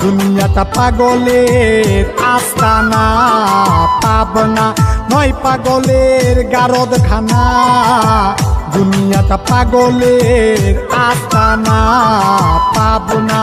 দুনিয়াটা পাগলের আস্তানা, পাবনা। নয় পাগলের গারদ খানা দুনিয়াটা পাগলের আস্তানা, পাবনা।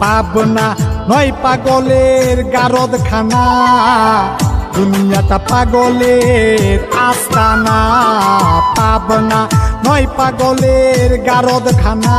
পাবনা। নয় পাগলের গারদ খানা দুনিয়াটা পাগলের আস্তানা পাবনা নয় পাগলের গারদ খানা